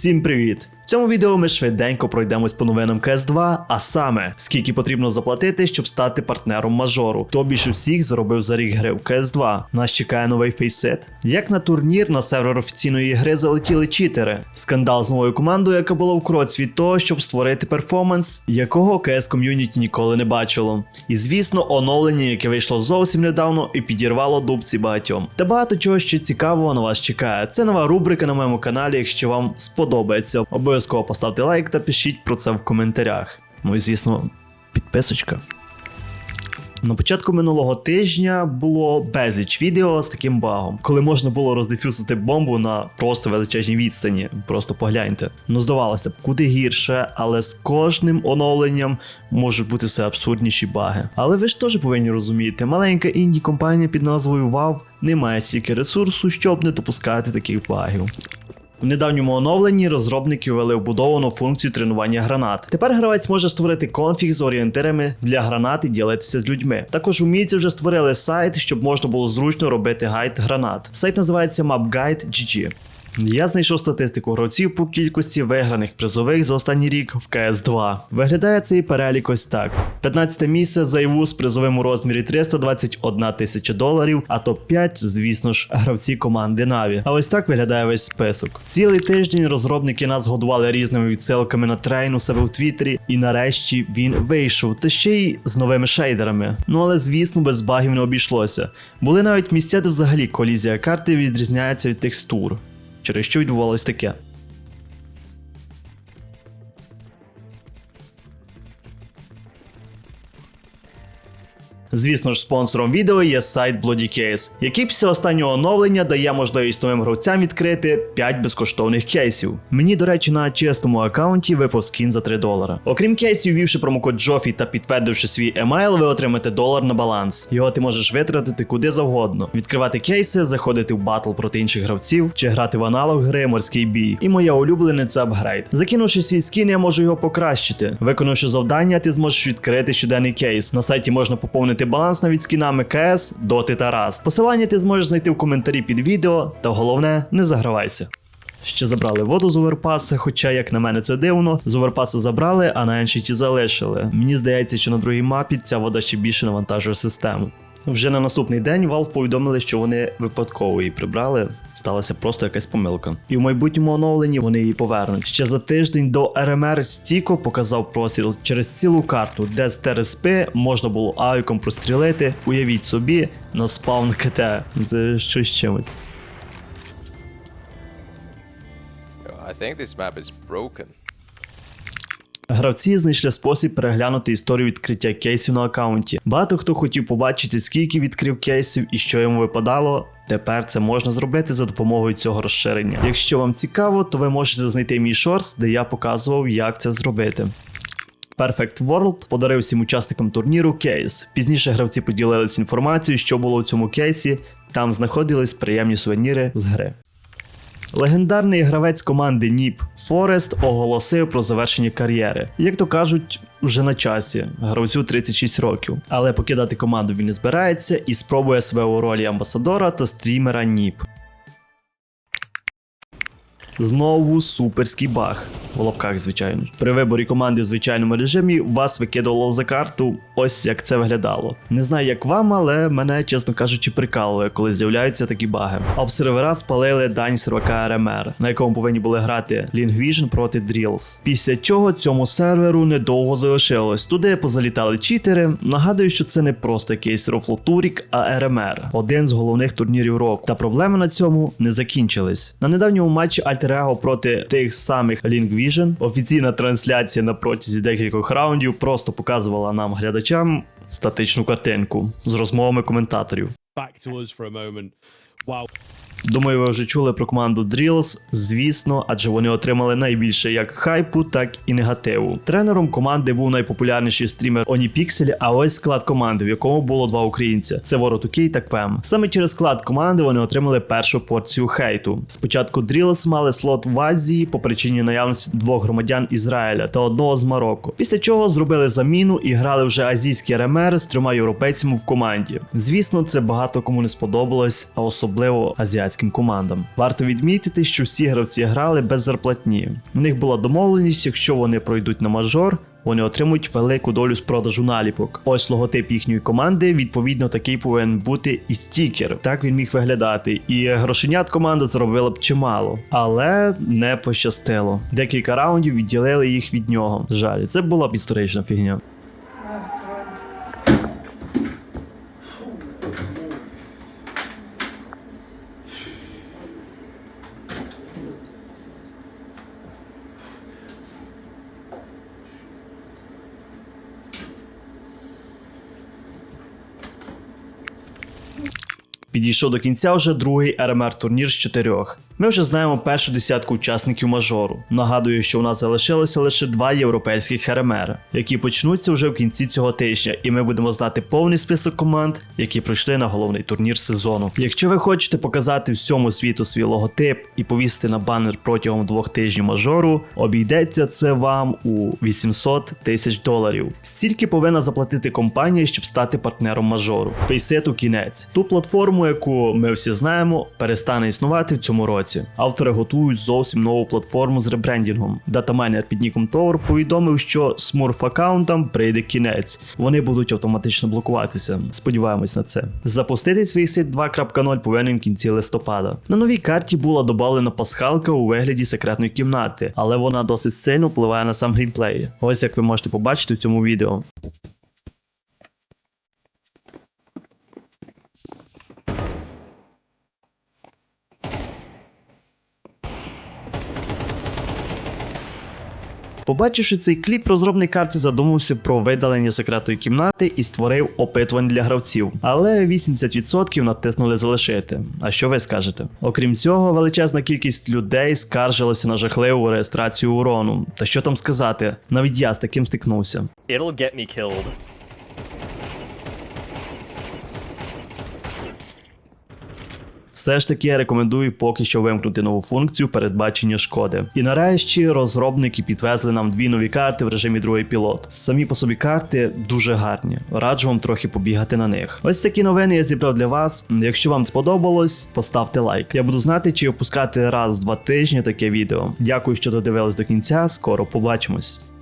Всім привіт! Цьому відео ми швиденько пройдемось по новинам CS2, а саме скільки потрібно заплатити, щоб стати партнером мажору. Хто більше всіх заробив за рік гри в CS2. Нас чекає новий фейсет. Як на турнір на сервер офіційної гри залетіли читери. Скандал з новою командою, яка була в кроці від того, щоб створити перформанс, якого CS ком'юніті ніколи не бачило. І звісно, оновлення, яке вийшло зовсім недавно і підірвало дубці багатьом. Та багато чого ще цікавого на вас чекає. Це нова рубрика на моєму каналі. Якщо вам сподобається, обов'язково поставте лайк та пишіть про це в коментарях. Ну і звісно, підписочка. На початку минулого тижня було безліч відео з таким багом, коли можна було роздефюсити бомбу на просто величезній відстані. Просто погляньте. Ну здавалося б, куди гірше, але з кожним оновленням можуть бути все абсурдніші баги. Але ви ж теж повинні розуміти, маленька інді компанія під назвою Valve не має стільки ресурсу, щоб не допускати таких багів. У недавньому оновленні розробники ввели вбудовану функцію тренування гранат. Тепер гравець може створити конфіг з орієнтирами для гранат і ділитися з людьми. Також умійці вже створили сайт, щоб можна було зручно робити гайд гранат. Сайт називається MapGuide.gg. Я знайшов статистику гравців по кількості виграних призових за останній рік в cs 2 Виглядає цей перелік ось так: 15 місце зайву з призовим у розмірі 321 тисяча доларів, а топ-5, звісно ж, гравці команди Na'Vi. А ось так виглядає весь список. Цілий тиждень розробники нас годували різними відсилками на трейн у себе в Твіттері, і нарешті він вийшов, та ще й з новими шейдерами. Ну але звісно, без багів не обійшлося. Були навіть місця, де взагалі колізія карти відрізняється від текстур через що відбувалось таке. Звісно ж, спонсором відео є сайт Bloody Case, який після останнього оновлення дає можливість новим гравцям відкрити 5 безкоштовних кейсів. Мені, до речі, на чесному аккаунті випав скін за 3 долара. Окрім кейсів, ввівши промокод Джофі та підтвердивши свій емейл, ви отримаєте долар на баланс. Його ти можеш витратити куди завгодно, відкривати кейси, заходити в батл проти інших гравців чи грати в аналог гри морський бій. І моя улюблена це апгрейд. Закинувши свій скін, я можу його покращити. Виконавши завдання, ти зможеш відкрити щоденний кейс. На сайті можна поповнити баланс навіть скінами КС, Доти та Rust. Посилання ти зможеш знайти в коментарі під відео, та головне, не загравайся. Ще забрали воду з оверпаса, хоча, як на мене, це дивно. З оверпаса забрали, а на ті залишили. Мені здається, що на другій мапі ця вода ще більше навантажує систему. Вже на наступний день Valve повідомили, що вони випадково її прибрали. Сталася просто якась помилка. І в майбутньому оновленні вони її повернуть. Ще за тиждень до РМР Стіко показав простріл через цілу карту, де з ТРСП можна було авіком прострілити. Уявіть собі, на спаун КТ. Це щось чимось. I think this map is broken. Гравці знайшли спосіб переглянути історію відкриття кейсів на аккаунті. Багато хто хотів побачити, скільки відкрив кейсів і що йому випадало. Тепер це можна зробити за допомогою цього розширення. Якщо вам цікаво, то ви можете знайти мій шорс, де я показував, як це зробити. Perfect World подарив всім учасникам турніру кейс. Пізніше гравці поділилися інформацією, що було у цьому кейсі. Там знаходились приємні сувеніри з гри. Легендарний гравець команди Ніп Форест оголосив про завершення кар'єри. Як то кажуть, вже на часі, гравцю 36 років. Але покидати команду він не збирається і спробує себе у ролі амбасадора та стрімера Ніп. Знову суперський баг. В лапках, звичайно. При виборі команди в звичайному режимі вас викидувало за карту. Ось як це виглядало. Не знаю, як вам, але мене, чесно кажучи, прикалує, коли з'являються такі баги. Обсервера спалили дань сервака РМР, на якому повинні були грати Lingvision проти Drills. Після чого цьому серверу недовго залишилось. Туди позалітали читери. Нагадую, що це не просто якийсь Рофлотурік, а РМР, один з головних турнірів року. Та проблеми на цьому не закінчились. На недавньому матчі Ego проти тих самих Lingvision офіційна трансляція на протязі декількох раундів просто показувала нам глядачам статичну картинку з розмовами коментаторів. back to us for a moment. Wow. Думаю, ви вже чули про команду Drills, звісно, адже вони отримали найбільше як хайпу, так і негативу. Тренером команди був найпопулярніший стрімер Оніпіксель, а ось склад команди, в якому було два українця: це Ворот Окей та Квем. Саме через склад команди вони отримали першу порцію хейту. Спочатку Drills мали слот в Азії по причині наявності двох громадян Ізраїля та одного з Марокко. Після чого зробили заміну і грали вже азійські ремери з трьома європейцями в команді. Звісно, це багато кому не сподобалось, а особливо азіатським європейським командам. Варто відмітити, що всі гравці грали без зарплатні. У них була домовленість, якщо вони пройдуть на мажор. Вони отримують велику долю з продажу наліпок. Ось логотип їхньої команди. Відповідно, такий повинен бути і стікер. Так він міг виглядати. І грошенят команда заробила б чимало, але не пощастило. Декілька раундів відділили їх від нього. Жаль, це була б історична фігня. Підійшов до кінця вже другий РМР турнір з чотирьох. Ми вже знаємо першу десятку учасників мажору. Нагадую, що у нас залишилося лише два європейських РМР, які почнуться вже в кінці цього тижня, і ми будемо знати повний список команд, які пройшли на головний турнір сезону. Якщо ви хочете показати всьому світу свій логотип і повісити на банер протягом двох тижнів мажору, обійдеться це вам у 800 тисяч доларів. Стільки повинна заплатити компанія, щоб стати партнером мажору. Фейсету кінець. Ту платформу, яку ми всі знаємо, перестане існувати в цьому році. Автори готують зовсім нову платформу з ребрендінгом. Датамайнер під ніком Tower повідомив, що смурф аккаунтам прийде кінець. Вони будуть автоматично блокуватися. Сподіваємось на це. Запустити свій сайт 2.0 повинен в кінці листопада. На новій карті була додана пасхалка у вигляді секретної кімнати, але вона досить сильно впливає на сам геймплей. Ось як ви можете побачити в цьому відео. Побачивши цей кліп, розробник карти задумався про видалення секретної кімнати і створив опитування для гравців. Але 80% натиснули залишити. А що ви скажете? Окрім цього, величезна кількість людей скаржилася на жахливу реєстрацію урону. Та що там сказати? Навіть я з таким стикнувся. It'll get me killed. Все ж таки я рекомендую поки що вимкнути нову функцію передбачення шкоди. І нарешті розробники підвезли нам дві нові карти в режимі другий пілот. Самі по собі карти дуже гарні. Раджу вам трохи побігати на них. Ось такі новини я зібрав для вас. Якщо вам сподобалось, поставте лайк. Я буду знати, чи опускати раз в два тижні таке відео. Дякую, що додивились до кінця. Скоро побачимось.